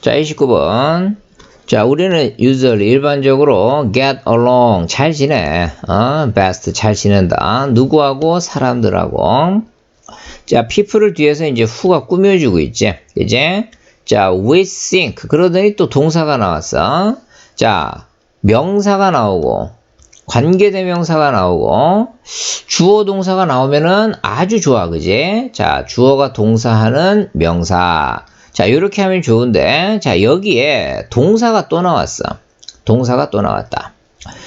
자, 29번. 자, 우리는 usually 일반적으로 get along 잘 지내. 어, best 잘 지낸다. 누구하고 사람들하고. 자, people을 뒤에서 이제 who가 꾸며주고 있지. 그지? 자, we think. 그러더니 또 동사가 나왔어. 자, 명사가 나오고 관계대명사가 나오고 주어 동사가 나오면은 아주 좋아 그지 자 주어가 동사하는 명사 자 이렇게 하면 좋은데 자 여기에 동사가 또 나왔어 동사가 또 나왔다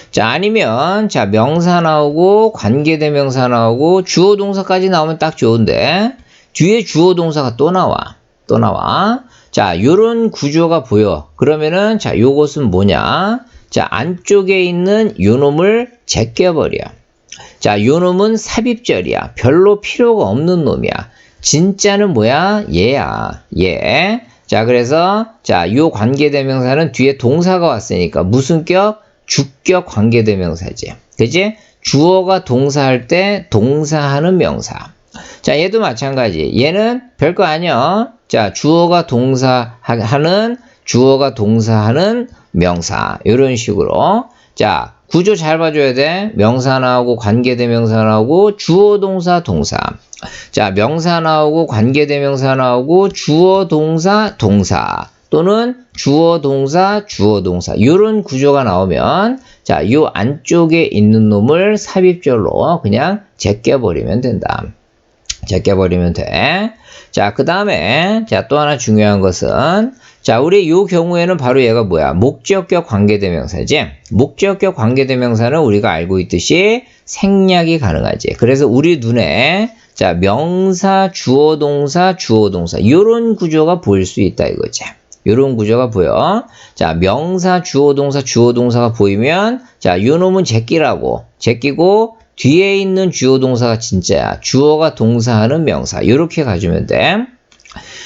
자 아니면 자 명사 나오고 관계대명사 나오고 주어 동사까지 나오면 딱 좋은데 뒤에 주어 동사가 또 나와 또 나와 자 요런 구조가 보여 그러면은 자 요것은 뭐냐 자, 안쪽에 있는 요놈을 제껴버려. 자, 요 놈은 삽입절이야. 별로 필요가 없는 놈이야. 진짜는 뭐야? 얘야. 얘. 자, 그래서, 자, 요 관계대명사는 뒤에 동사가 왔으니까 무슨 격? 주격 관계대명사지. 그지? 주어가 동사할 때 동사하는 명사. 자, 얘도 마찬가지. 얘는 별거 아니야. 자, 주어가 동사하는, 주어가 동사하는 명사 이런 식으로 자 구조 잘 봐줘야 돼. 명사 나오고 관계대명사 나오고 주어 동사 동사. 자 명사 나오고 관계대명사 나오고 주어 동사 동사. 또는 주어 동사 주어 동사. 이런 구조가 나오면 자요 안쪽에 있는 놈을 삽입절로 그냥 제껴버리면 된다 제껴버리면 돼. 자, 그 다음에, 자, 또 하나 중요한 것은, 자, 우리 요 경우에는 바로 얘가 뭐야? 목적격 관계대명사지? 목적격 관계대명사는 우리가 알고 있듯이 생략이 가능하지. 그래서 우리 눈에, 자, 명사, 주어 동사, 주어 동사, 요런 구조가 보일 수 있다 이거지. 요런 구조가 보여. 자, 명사, 주어 동사, 주어 동사가 보이면, 자, 요 놈은 제끼라고. 제끼고, 뒤에 있는 주어 동사가 진짜야. 주어가 동사하는 명사. 이렇게 가주면 돼.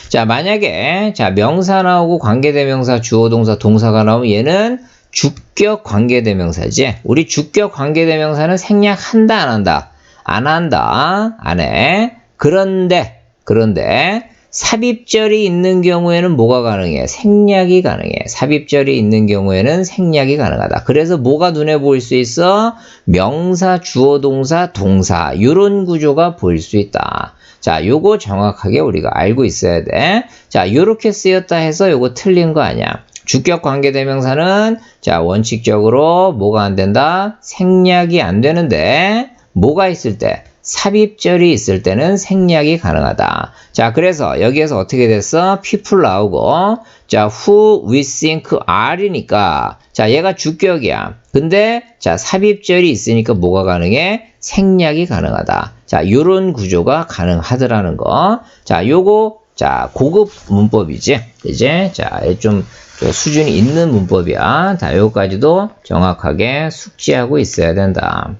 자, 만약에 자, 명사 나오고 관계대명사, 주어 동사, 동사가 나오면 얘는 주격 관계대명사지. 우리 주격 관계대명사는 생략한다 안 한다. 안 한다. 안 해. 그런데 그런데 삽입절이 있는 경우에는 뭐가 가능해? 생략이 가능해. 삽입절이 있는 경우에는 생략이 가능하다. 그래서 뭐가 눈에 보일 수 있어? 명사, 주어, 동사, 동사. 이런 구조가 보일 수 있다. 자, 요거 정확하게 우리가 알고 있어야 돼. 자, 요렇게 쓰였다 해서 요거 틀린 거 아니야. 주격 관계대명사는 자, 원칙적으로 뭐가 안 된다? 생략이 안 되는데 뭐가 있을 때? 삽입절이 있을 때는 생략이 가능하다. 자, 그래서 여기에서 어떻게 됐어? people 나오고, 자, who we think are이니까, 자, 얘가 주격이야. 근데, 자, 삽입절이 있으니까 뭐가 가능해? 생략이 가능하다. 자, 요런 구조가 가능하더라는 거. 자, 요거, 자, 고급 문법이지. 이제, 자, 좀, 수준이 있는 문법이야. 자, 요거까지도 정확하게 숙지하고 있어야 된다.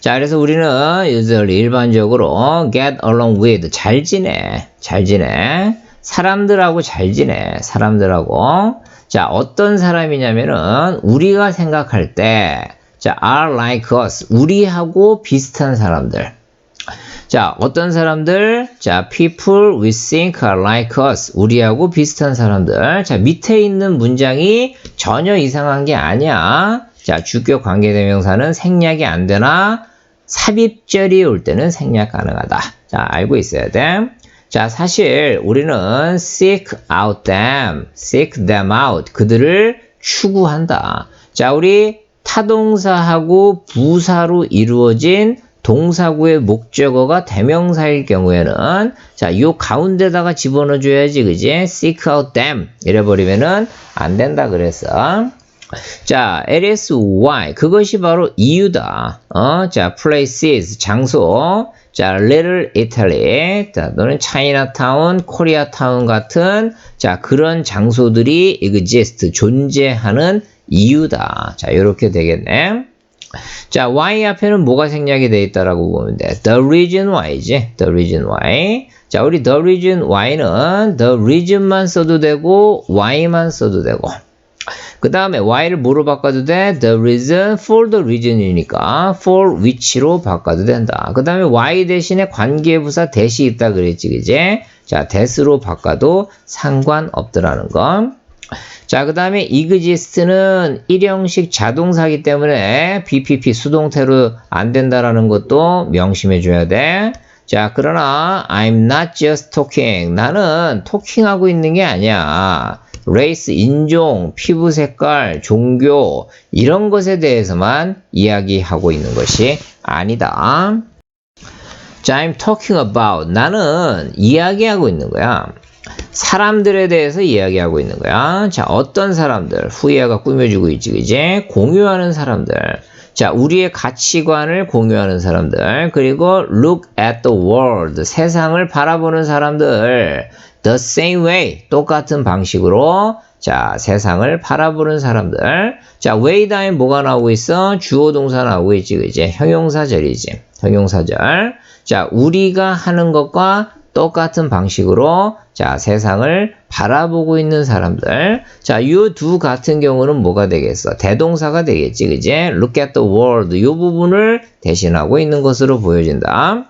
자, 그래서 우리는 일반적으로 get along with 잘 지내, 잘 지내, 사람들하고 잘 지내, 사람들하고. 자, 어떤 사람이냐면은 우리가 생각할 때, 자, are like us, 우리하고 비슷한 사람들. 자, 어떤 사람들? 자, people we think are like us. 우리하고 비슷한 사람들. 자, 밑에 있는 문장이 전혀 이상한 게 아니야. 자, 주격 관계대명사는 생략이 안 되나? 삽입절이 올 때는 생략 가능하다. 자, 알고 있어야 돼. 자, 사실 우리는 seek out them, seek them out. 그들을 추구한다. 자, 우리 타동사하고 부사로 이루어진 동사구의 목적어가 대명사일 경우에는 자, 요 가운데다가 집어넣어 줘야지. 그지? seek out them 이래 버리면은 안 된다 그랬어. 자, LSY 그것이 바로 이유다. 어, 자, places 장소. 자, Little Italy. 자, 너는 차이나타운, 코리아타운 같은 자, 그런 장소들이 exist 존재하는 이유다. 자, 이렇게 되겠네. 자, Y 앞에는 뭐가 생략이 되어 있다라고 보면 돼. The reason why지. The reason why. 자, 우리 the reason why는 the reason만 써도 되고 y만 써도 되고. 그 다음에 why를 뭐로 바꿔도 돼? the reason for the reason이니까 for which로 바꿔도 된다. 그 다음에 why 대신에 관계부사 대시 있다 그랬지, 그제? 자, that으로 바꿔도 상관없더라는 거. 자, 그 다음에 exist는 일형식 자동사기 때문에 BPP 수동태로 안 된다라는 것도 명심해 줘야 돼. 자, 그러나 I'm not just talking. 나는 토킹하고 있는 게 아니야. 레이스, 인종, 피부 색깔, 종교 이런 것에 대해서만 이야기하고 있는 것이 아니다. 자, I'm talking about. 나는 이야기하고 있는 거야. 사람들에 대해서 이야기하고 있는 거야. 자, 어떤 사람들? 후이아가 꾸며주고 있지, 그지? 공유하는 사람들. 자, 우리의 가치관을 공유하는 사람들. 그리고 look at the world. 세상을 바라보는 사람들. The same way. 똑같은 방식으로. 자, 세상을 바라보는 사람들. 자, way 다음에 뭐가 나오고 있어? 주어 동사 나오고 있지, 그지? 형용사절이지. 형용사절. 자, 우리가 하는 것과 똑같은 방식으로 자 세상을 바라보고 있는 사람들 자이 두 같은 경우는 뭐가 되겠어 대동사가 되겠지 그지 look at the world 이 부분을 대신하고 있는 것으로 보여진다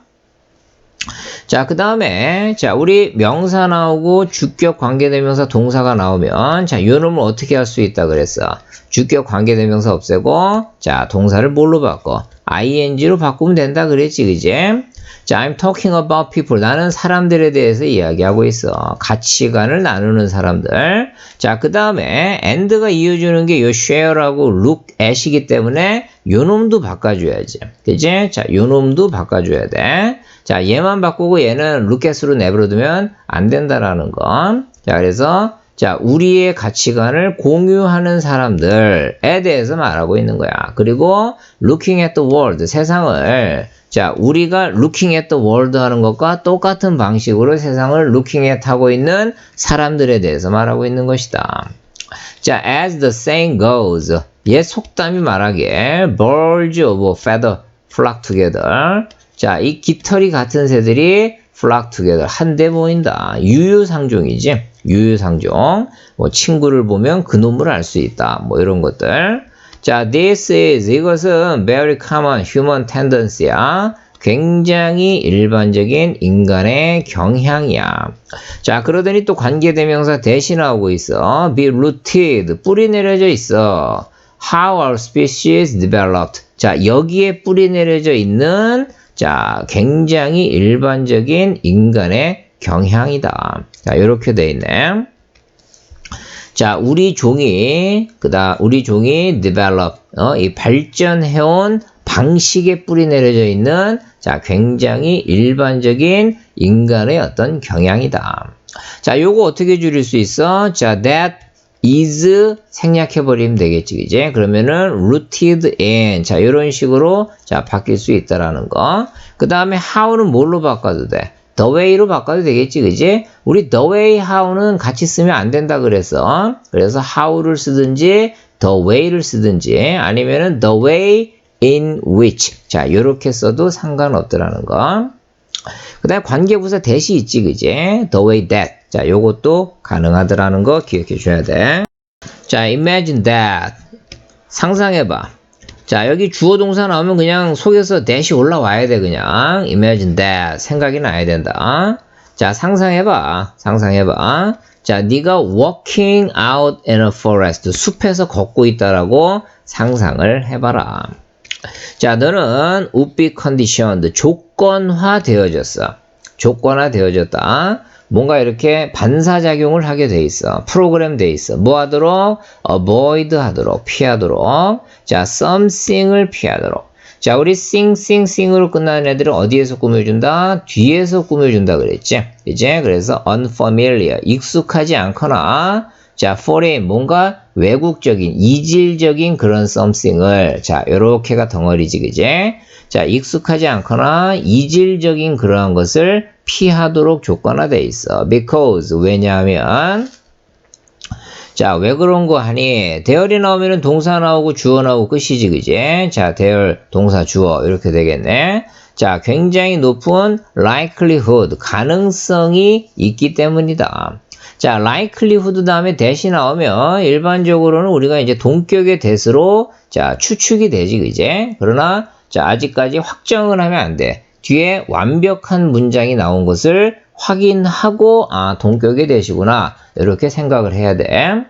자, 그 다음에, 자, 우리 명사 나오고 주격 관계대명사 동사가 나오면, 자, 요 놈을 어떻게 할 수 있다 그랬어? 주격 관계대명사 없애고, 자, 동사를 뭘로 바꿔? ing로 바꾸면 된다 그랬지, 그지? 자, I'm talking about people. 나는 사람들에 대해서 이야기하고 있어. 가치관을 나누는 사람들. 자, 그 다음에 and가 이어주는 게 요 share라고 look at이기 때문에 요 놈도 바꿔줘야지. 그지? 자, 요 놈도 바꿔줘야 돼. 자, 얘만 바꾸고 얘는 look at으로 내버려두면 안 된다라는 건. 자, 그래서 자, 우리의 가치관을 공유하는 사람들에 대해서 말하고 있는 거야. 그리고 looking at the world, 세상을 자, 우리가 looking at the world 하는 것과 똑같은 방식으로 세상을 looking at 하고 있는 사람들에 대해서 말하고 있는 것이다. 자, as the saying goes, 옛 속담이 말하기에 birds of feather flock together. 자, 이 깃털이 같은 새들이 flock together 한데 모인다. 유유상종이지. 유유상종. 뭐 친구를 보면 그 놈을 알 수 있다. 뭐 이런 것들. 자, this is 이것은 very common human tendency야. 굉장히 일반적인 인간의 경향이야. 자, 그러더니 또 관계대명사 대신 나오고 있어. be rooted. 뿌리 내려져 있어. How our species developed. 자, 여기에 뿌리 내려져 있는 자, 굉장히 일반적인 인간의 경향이다. 자, 이렇게 돼 있네. 자, 우리 종이 그다 우리 종이 develop 어, 이 발전해온 방식에 뿌리 내려져 있는 자, 굉장히 일반적인 인간의 어떤 경향이다. 자, 요거 어떻게 줄일 수 있어? 자, that is 생략해 버리면 되겠지, 이제 그러면은 rooted in 자, 이런 식으로 자 바뀔 수 있다라는 거. 그 다음에 how는 뭘로 바꿔도 돼? The way로 바꿔도 되겠지, 그지? 우리 the way, how는 같이 쓰면 안 된다 그랬어. 그래서 how를 쓰든지 the way를 쓰든지 아니면은 the way in which 자, 요렇게 써도 상관없더라는 거. 그 다음에 관계부사 대시 있지, 그지? the way that 자, 요것도 가능하더라는 거 기억해 줘야 돼. 자, imagine that 상상해봐. 자, 여기 주어 동사 나오면 그냥 속에서 that이 올라와야 돼, 그냥. imagine that. 생각이 나야 된다. 자, 상상해봐. 상상해봐. 자, 네가 walking out in a forest. 숲에서 걷고 있다라고 상상을 해봐라. 자, 너는 would be conditioned. 조건화 되어졌어. 조건화 되어졌다. 뭔가 이렇게 반사작용을 하게 돼 있어. 프로그램 돼 있어. 뭐 하도록? avoid 하도록, 피하도록. 자, something을 피하도록. 자, 우리 sing, sing, sing으로 끝나는 애들은 어디에서 꾸며준다? 뒤에서 꾸며준다 그랬지? 이제 그래서 unfamiliar, 익숙하지 않거나 자, foreign, 뭔가 외국적인, 이질적인 그런 something을 자, 요렇게가 덩어리지, 그제? 자, 익숙하지 않거나 이질적인 그러한 것을 피하도록 조건화돼 있어. because 왜냐하면 자, 왜 그런 거 하니? 대열이 나오면은 동사 나오고 주어 나오고 끝이지, 그지? 자, 대열, 동사, 주어 이렇게 되겠네. 자, 굉장히 높은 likelihood, 가능성이 있기 때문이다. 자, likelihood 다음에 대시 나오면 일반적으로는 우리가 이제 동격의 대수로 자, 추측이 되지, 그제? 그러나 자, 아직까지 확정을 하면 안 돼. 뒤에 완벽한 문장이 나온 것을 확인하고 아, 동격의 대시구나. 이렇게 생각을 해야 돼.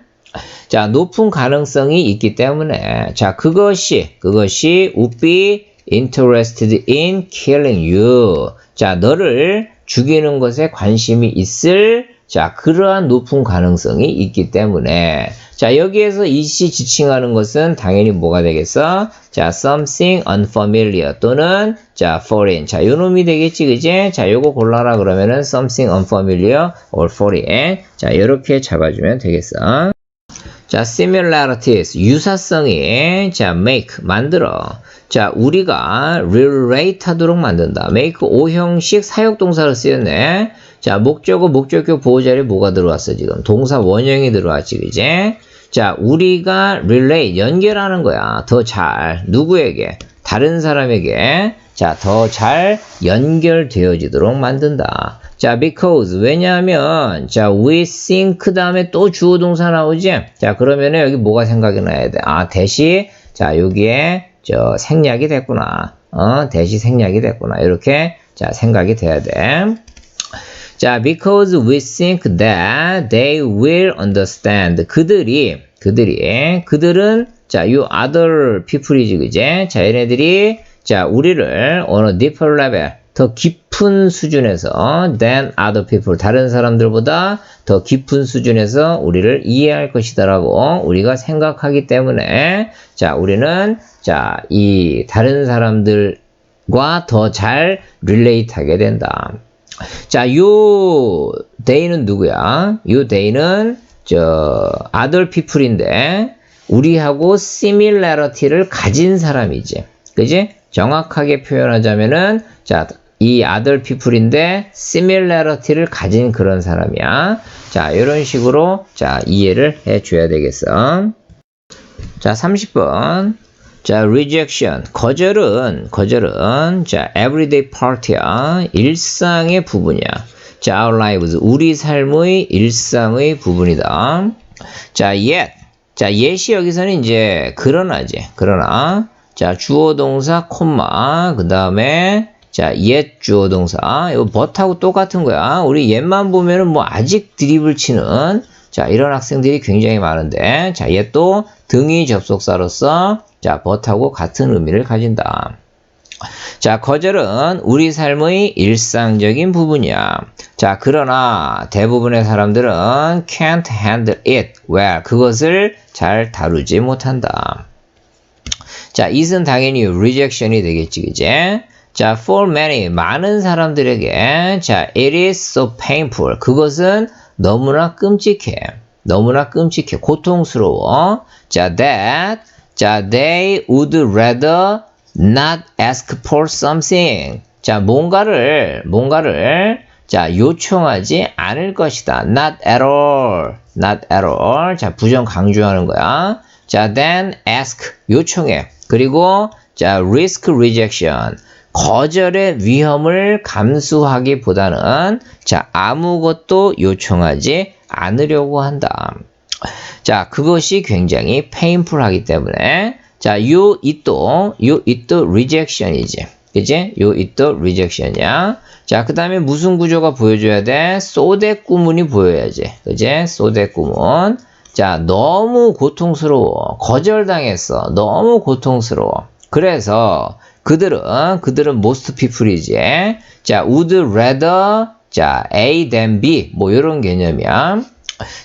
자, 높은 가능성이 있기 때문에 자, 그것이 그것이 would be interested in killing you. 자, 너를 죽이는 것에 관심이 있을 자, 그러한 높은 가능성이 있기 때문에 자, 여기에서 이시 지칭하는 것은 당연히 뭐가 되겠어? 자, something unfamiliar 또는 자, foreign. 자, 요 놈이 되겠지, 그지? 자, 요거 골라라 그러면은 something unfamiliar or foreign. 자, 요렇게 잡아주면 되겠어. 자, similarities, 유사성이, 자, make, 만들어. 자, 우리가 relate 하도록 만든다. make 오형식 사역동사를 쓰였네. 자, 목적어, 목적격 보호자리에 뭐가 들어왔어, 지금? 동사 원형이 들어왔지, 그지? 자, 우리가 relate, 연결하는 거야. 더 잘. 누구에게? 다른 사람에게. 자, 더 잘 연결되어지도록 만든다. 자, because 왜냐하면 자, we think 다음에 또 주어 동사 나오지. 자, 그러면은 여기 뭐가 생각이 나야 돼? 아, 대시 자, 여기에 저 생략이 됐구나. 어, 대시 생략이 됐구나. 이렇게 자, 생각이 돼야 돼. 자, because we think that they will understand. 그들이 그들이 그들은 자, 요 other people이지 그제? 자, 얘네들이 자, 우리를 어느 deeper level 더 깊은 수준에서 than other people 다른 사람들보다 더 깊은 수준에서 우리를 이해할 것이다라고 우리가 생각하기 때문에 자 우리는 자 이 다른 사람들과 더 잘 릴레이트하게 된다. 자, 요 day는 누구야? 요 day는 저 other people인데 우리하고 similarity를 가진 사람이지. 그지? 정확하게 표현하자면은 자, 이 other people인데 similarity를 가진 그런 사람이야. 자, 이런 식으로 자, 이해를 해 줘야 되겠어. 자, 30번. 자, rejection. 거절은, 거절은, 자, everyday part야. 일상의 부분이야. 자, our lives. 우리 삶의 일상의 부분이다. 자, yet. 자, yet이 여기서는 이제, 그러나지. 그러나. 자, 주어 동사, 콤마. 그 다음에, 자, yet 주어 동사. 이거 but하고 똑같은 거야. 우리 옛만 보면은 뭐 아직 드립을 치는, 자, 이런 학생들이 굉장히 많은데, 자, 얘 또 등위 접속사로서, 자, but하고 같은 의미를 가진다. 자, 거절은 우리 삶의 일상적인 부분이야. 자, 그러나 대부분의 사람들은 can't handle it well. 그것을 잘 다루지 못한다. 자, it은 당연히 rejection이 되겠지, 그제? 자, for many, 많은 사람들에게, 자, it is so painful. 그것은 너무나 끔찍해. 너무나 끔찍해. 고통스러워. 자, that, 자, they would rather not ask for something. 자, 뭔가를, 뭔가를, 자, 요청하지 않을 것이다. not at all. not at all. 자, 부정 강조하는 거야. 자, then ask. 요청해. 그리고, 자, risk rejection. 거절의 위험을 감수하기보다는 자 아무것도 요청하지 않으려고 한다. 자 그것이 굉장히 painful하기 때문에 자요 it도 요 it도 rejection이지. 그지? 요 it도 rejection이야. 자, 그 다음에 무슨 구조가 보여줘야 돼? 소대 구문이 보여야지. 그지? 소대 구문. 자, 너무 고통스러워. 거절당했어. 너무 고통스러워. 그래서 그들은 그들은 most people이지. 자, would rather 자, A than B 뭐 이런 개념이야.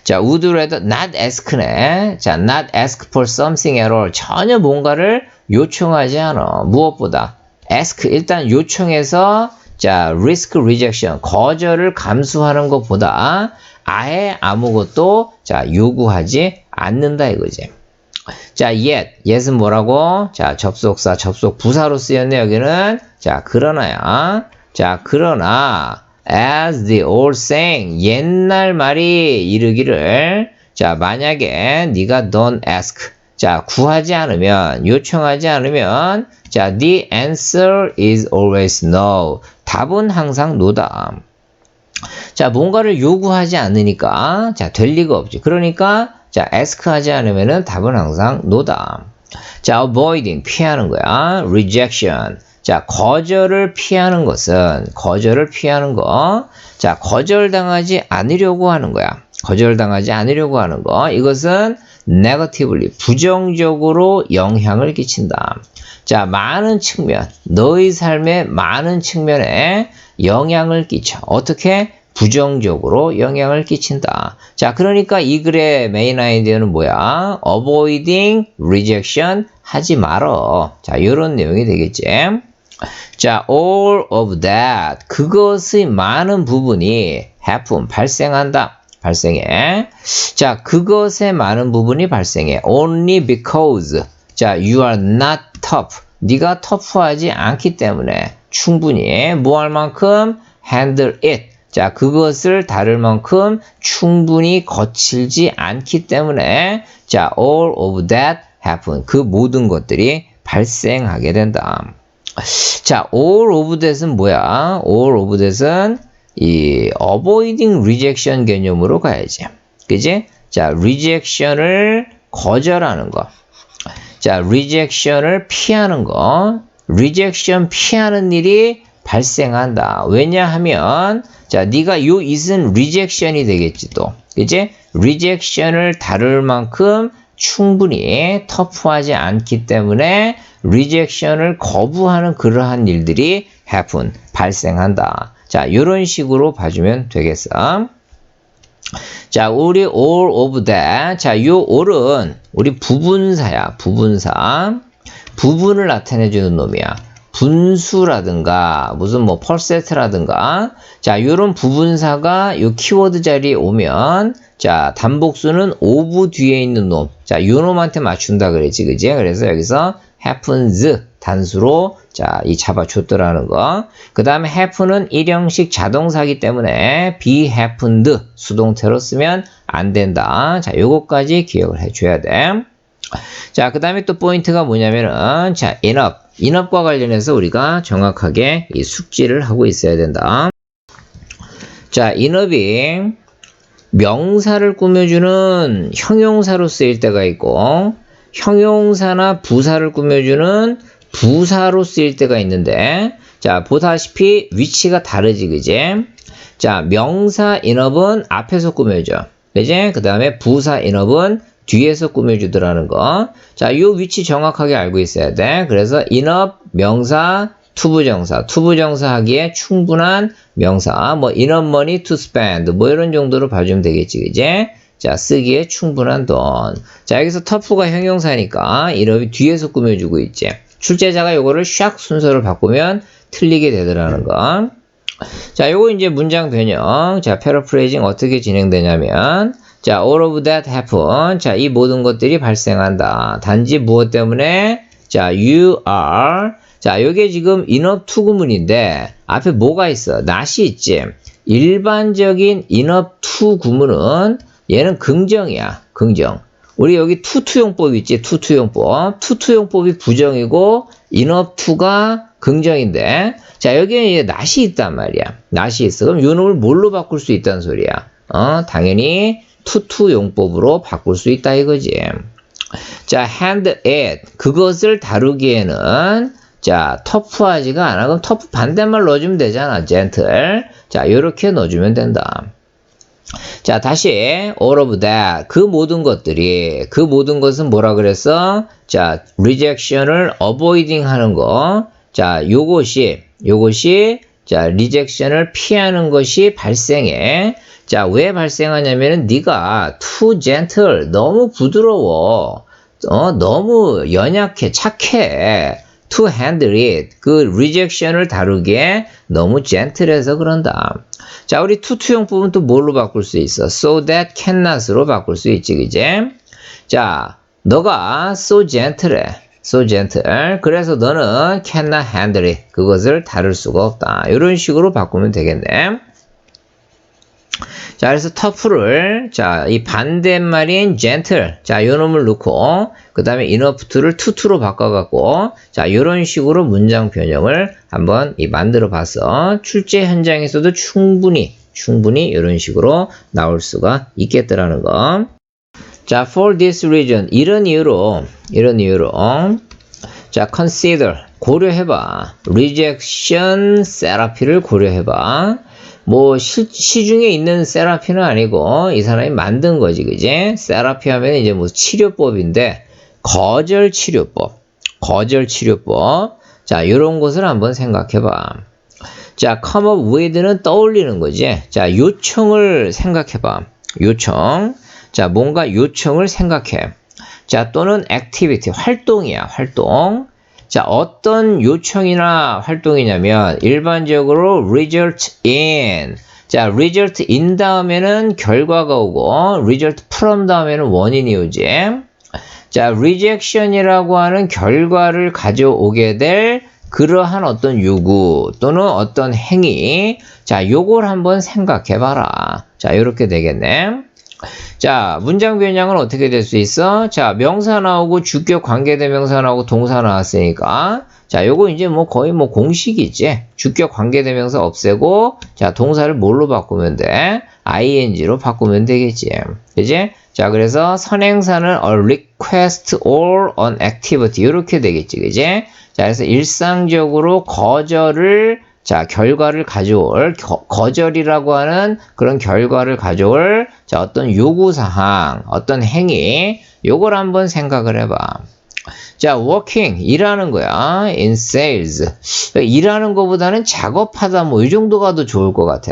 자, would rather not ask네. 자, not ask for something at all. 전혀 뭔가를 요청하지 않아. 무엇보다 ask 일단 요청해서 자, risk rejection 거절을 감수하는 것보다 아예 아무것도 자, 요구하지 않는다 이거지. 자, yet. yet은 뭐라고? 자, 접속사, 접속 부사로 쓰였네, 여기는. 자, 그러나야. 자, 그러나, as the old saying, 옛날 말이 이르기를, 자, 만약에 네가 don't ask, 자, 구하지 않으면, 요청하지 않으면, 자, the answer is always no. 답은 항상 노다. 자, 뭔가를 요구하지 않으니까, 자, 될 리가 없지. 그러니까, 자, ask 하지 않으면은 답은 항상 no다. 자, avoiding, 피하는 거야. rejection. 자, 거절을 피하는 것은, 거절을 피하는 거. 자, 거절당하지 않으려고 하는 거야. 거절당하지 않으려고 하는 거. 이것은 negatively, 부정적으로 영향을 끼친다. 자, 많은 측면, 너의 삶의 많은 측면에 영향을 끼쳐. 어떻게? 부정적으로 영향을 끼친다. 자, 그러니까 이 글의 메인 아이디어는 뭐야? avoiding rejection 하지 말어. 자, 이런 내용이 되겠지. 자, all of that. 그것의 많은 부분이 happen, 발생한다. 발생해. 자, 그것의 많은 부분이 발생해. only because. 자, you are not tough. 네가 터프하지 않기 때문에 충분히 뭐 할 만큼 handle it. 자, 그것을 다룰 만큼 충분히 거칠지 않기 때문에 자, all of that happen. 그 모든 것들이 발생하게 된다. 자, all of that은 뭐야? all of that은 이 avoiding rejection 개념으로 가야지. 그지? 자, rejection을 거절하는 거. 자, rejection을 피하는 거. rejection 피하는 일이 발생한다. 왜냐하면 자, 네가 요 it은 rejection이 되겠지 또. 그지? rejection을 다룰 만큼 충분히 터프하지 않기 때문에 rejection을 거부하는 그러한 일들이 happen, 발생한다. 자, 이런 식으로 봐주면 되겠어. 자, 우리 all of that. 자, 요 all은 우리 부분사야, 부분사. 부분을 나타내주는 놈이야. 분수라든가 무슨 뭐 펄세트라든가 자 요런 부분사가 요 키워드 자리에 오면 자 단복수는 오브 뒤에 있는 놈 자 요 놈한테 맞춘다 그랬지 그지? 그래서 여기서 happens 단수로 자 이 잡아줬더라는 거그 다음에 happen은 일형식 자동사기 때문에 be happened 수동태로 쓰면 안 된다. 자 요거까지 기억을 해줘야 돼. 자, 그 다음에 또 포인트가 뭐냐면은, 자, 인업. 인업과 관련해서 우리가 정확하게 이 숙지를 하고 있어야 된다. 자, 인업이 명사를 꾸며주는 형용사로 쓰일 때가 있고, 형용사나 부사를 꾸며주는 부사로 쓰일 때가 있는데, 자, 보다시피 위치가 다르지, 그지? 자, 명사 인업은 앞에서 꾸며줘. 그지? 그 다음에 부사 인업은 뒤에서 꾸며주더라는 거. 자, 요 위치 정확하게 알고 있어야 돼. 그래서 인업, 명사, 투부정사, 투부정사 하기에 충분한 명사, 뭐 인업 money to spend, 뭐 이런 정도로 봐주면 되겠지, 그제? 자, 쓰기에 충분한 돈. 자, 여기서 터프가 형용사니까 인업이 뒤에서 꾸며주고 있지. 출제자가 요거를 샥 순서를 바꾸면 틀리게 되더라는 거. 자, 요거 이제 문장 변형. 자, 패러프레이징 어떻게 진행되냐면, 자, all of that happen. 자, 이 모든 것들이 발생한다. 단지 무엇 때문에? 자, you are. 자, 요게 지금 인업 투구문인데 앞에 뭐가 있어? not이 있지. 일반적인 인업 투구문은 얘는 긍정이야. 긍정. 우리 여기 투투용법 있지? 투투용법. 투투용법이 부정이고 인업 투가 긍정인데 자, 여기에 얘 not이 있단 말이야. not이 있어. 그럼 요 놈을 뭘로 바꿀 수 있다는 소리야? 어, 당연히 투투 용법으로 바꿀 수 있다 이거지. 자, hand it. 그것을 다루기에는 자, 터프하지가 않아. 그럼 터프 반대말 넣어주면 되잖아. gentle. 자, 요렇게 넣어주면 된다. 자, 다시 all of that. 그 모든 것들이 그 모든 것은 뭐라 그랬어? 자, rejection을 avoiding 하는 거. 자, 요것이 요것이 자, rejection을 피하는 것이 발생해. 자, 왜 발생하냐면은 네가 too gentle, 너무 부드러워. 어, 너무 연약해, 착해. to handle it. 그 rejection을 다루기에 너무 gentle해서 그런다. 자, 우리 투투용 부분 또 뭘로 바꿀 수 있어? so that cannot으로 바꿀 수 있지, 그제? 자, 너가 so gentle해. so gentle. 그래서 너는 cannot handle it. 그것을 다룰 수가 없다. 이런 식으로 바꾸면 되겠네. 자, 그래서 터프를, 자, 이 반대말인 gentle. 자, 요 놈을 넣고, 그 다음에 enough를 to토로 바꿔갖고, 자, 요런 식으로 문장 변형을 한번 이 만들어 봐서 출제 현장에서도 충분히, 충분히 이런 식으로 나올 수가 있겠더라는 거. 자, for this reason 이런 이유로 이런 이유로 자, consider 고려해봐. rejection therapy를 고려해봐. 뭐 시, 시중에 있는 세라피는 아니고 이 사람이 만든 거지, 그지? 세라피 하면 이제 뭐 치료법인데 거절 치료법, 거절 치료법. 자, 이런 것을 한번 생각해 봐. 자, come up with는 떠올리는 거지. 자, 요청을 생각해 봐. 요청. 자, 뭔가 요청을 생각해. 자, 또는 activity, 활동이야, 활동. 자, 어떤 요청이나 활동이냐면, 일반적으로 result in. 자, result in 다음에는 결과가 오고, result from 다음에는 원인이 오지. 자, rejection이라고 하는 결과를 가져오게 될 그러한 어떤 요구 또는 어떤 행위. 자, 요걸 한번 생각해 봐라. 자, 이렇게 되겠네. 자, 문장 변형은 어떻게 될 수 있어? 자, 명사 나오고 주격 관계대명사 나오고 동사 나왔으니까 자, 요거 이제 뭐 거의 뭐 공식이지. 주격 관계대명사 없애고 자, 동사를 뭘로 바꾸면 돼? ing로 바꾸면 되겠지. 그지? 자, 그래서 선행사는 a request or an activity 이렇게 되겠지. 그지? 자, 그래서 일상적으로 거절을 자, 결과를 가져올, 거, 절이라고 하는 그런 결과를 가져올, 자, 어떤 요구사항, 어떤 행위, 요걸 한번 생각을 해봐. 자, working, 일하는 거야. in sales. 일하는 것보다는 작업하다, 뭐, 이 정도가 더 좋을 것 같아.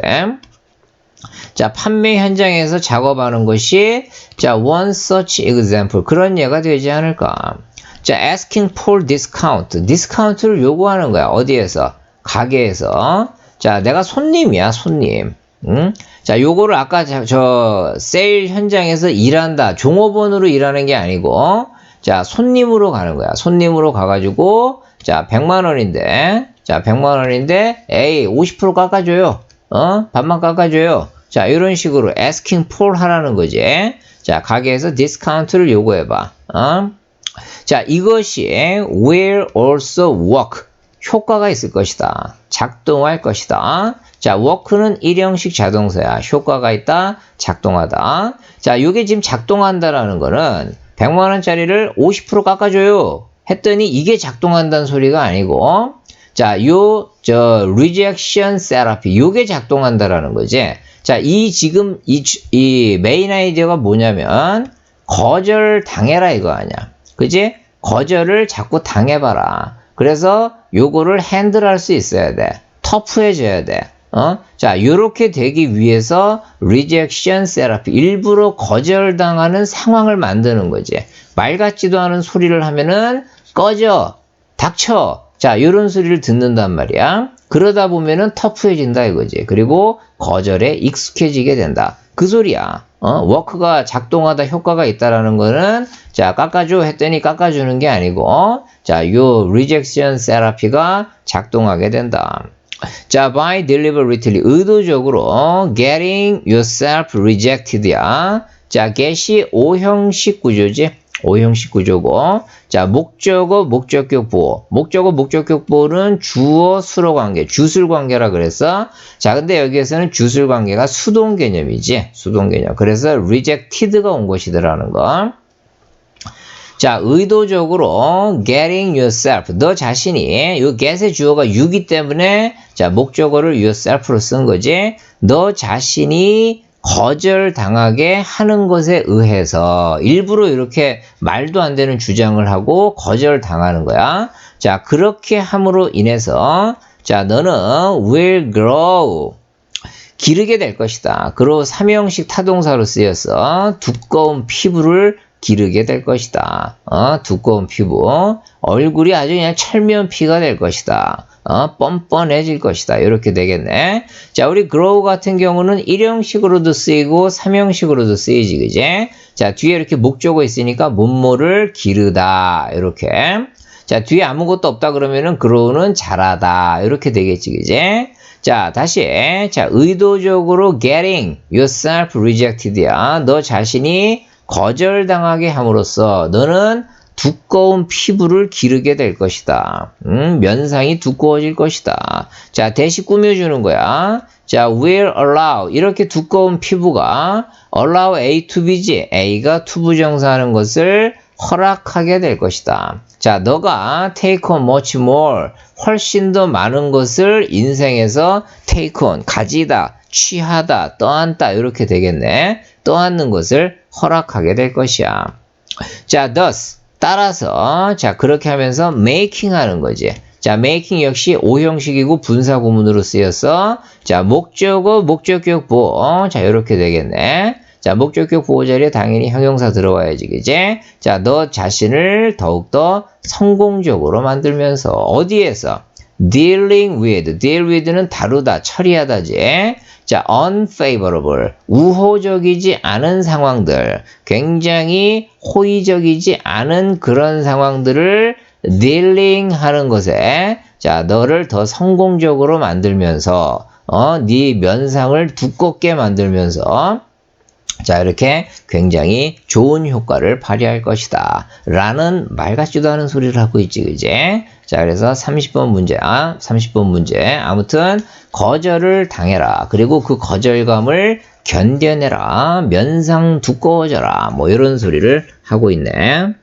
자, 판매 현장에서 작업하는 것이, 자, one such example. 그런 예가 되지 않을까. 자, asking for discount. 디스카운트를 요구하는 거야. 어디에서? 가게에서. 자 내가 손님이야 손님. 응? 자 요거를 아까 저, 저 세일 현장에서 일한다 종업원으로 일하는 게 아니고 자 손님으로 가는 거야. 손님으로 가가지고 자 100만 원인데 자 100만 원인데 에이 50% 깎아줘요. 어? 반만 깎아줘요. 자 이런 식으로 asking for 하라는 거지. 자 가게에서 디스카운트를 요구해봐. 어? 자 이것이 will also work 효과가 있을 것이다. 작동할 것이다. 자, work는 일형식 자동사야. 효과가 있다. 작동하다. 자, 이게 지금 작동한다라는 거는 100만 원짜리를 50% 깎아줘요. 했더니 이게 작동한다는 소리가 아니고 자, 요, 저, rejection therapy, 요게 작동한다라는 거지. 자, 이 지금, 이, 이 메인 아이디어가 뭐냐면, 거절 당해라 이거 아니야. 그지? 거절을 자꾸 당해봐라. 그래서 요거를 핸들할 수 있어야 돼. 터프해져야 돼. 어? 자, 요렇게 되기 위해서 rejection therapy, 일부러 거절당하는 상황을 만드는 거지. 말 같지도 않은 소리를 하면은 꺼져, 닥쳐. 자, 요런 소리를 듣는단 말이야. 그러다 보면은 터프해진다 이거지. 그리고 거절에 익숙해지게 된다. 그 소리야. 어? 워크가 작동하다 효과가 있다라는 거는 자, 깎아줘 했더니 깎아주는 게 아니고 자, 요 rejection therapy가 작동하게 된다. 자, by deliberately 의도적으로 getting yourself rejected야. 자, get이 오형식 구조지. 오형식 구조고. 자 목적어 목적격 보호. 목적어 목적격 보호는 주어 수로 관계 주술 관계라 그래서 자 근데 여기에서는 주술 관계가 수동 개념이지. 수동 개념. 그래서 rejected가 온 것이더라는 거. 자, 의도적으로 getting yourself, 너 자신이, 이 get의 주어가 you기 때문에, 자, 목적어를 yourself로 쓴 거지. 너 자신이 거절당하게 하는 것에 의해서 일부러 이렇게 말도 안 되는 주장을 하고 거절당하는 거야. 자, 그렇게 함으로 인해서, 자, 너는 will grow. 기르게 될 것이다. 그리고 삼형식 타동사로 쓰여서 두꺼운 피부를 기르게 될 것이다. 어, 두꺼운 피부, 얼굴이 아주 그냥 철면 피가 될 것이다. 어, 뻔뻔해질 것이다. 이렇게 되겠네. 자, 우리 grow 같은 경우는 일형식으로도 쓰이고 삼형식으로도 쓰이지, 그제? 자, 뒤에 이렇게 목적어 있으니까 몸모를 기르다. 이렇게. 자, 뒤에 아무것도 없다 그러면은 grow는 자라다. 이렇게 되겠지, 그제? 자, 다시. 자, 의도적으로 getting yourself rejected야. 너 자신이 거절당하게 함으로써 너는 두꺼운 피부를 기르게 될 것이다. 음, 면상이 두꺼워질 것이다. 자, 대시 꾸며주는 거야. 자, will allow. 이렇게 두꺼운 피부가 allow A to B지. A가 투부정사하는 것을 허락하게 될 것이다. 자, 너가 take on much more. 훨씬 더 많은 것을 인생에서 take on. 가지다. 취하다. 떠안다. 이렇게 되겠네. 떠안는 것을 허락하게 될 것이야. 자, thus. 따라서 자 그렇게 하면서 making 하는 거지. 자, making 역시 오형식이고 분사 구문으로 쓰여서 자 목적어 목적격 보호 자 이렇게 되겠네. 자 목적격 보호 자리에 당연히 형용사 들어와야지 그지? 자 너 자신을 더욱더 성공적으로 만들면서 어디에서 dealing with. deal with는 다루다 처리하다지. 자, unfavorable, 우호적이지 않은 상황들, 굉장히 호의적이지 않은 그런 상황들을 dealing 하는 것에, 자, 너를 더 성공적으로 만들면서, 어, 네 면상을 두껍게 만들면서, 자, 이렇게 굉장히 좋은 효과를 발휘할 것이다. 라는 말 같지도 않은 소리를 하고 있지, 그제? 자, 그래서 30번 문제, 아, 30번 문제. 아무튼, 거절을 당해라. 그리고 그 거절감을 견뎌내라. 면상 두꺼워져라. 뭐, 이런 소리를 하고 있네.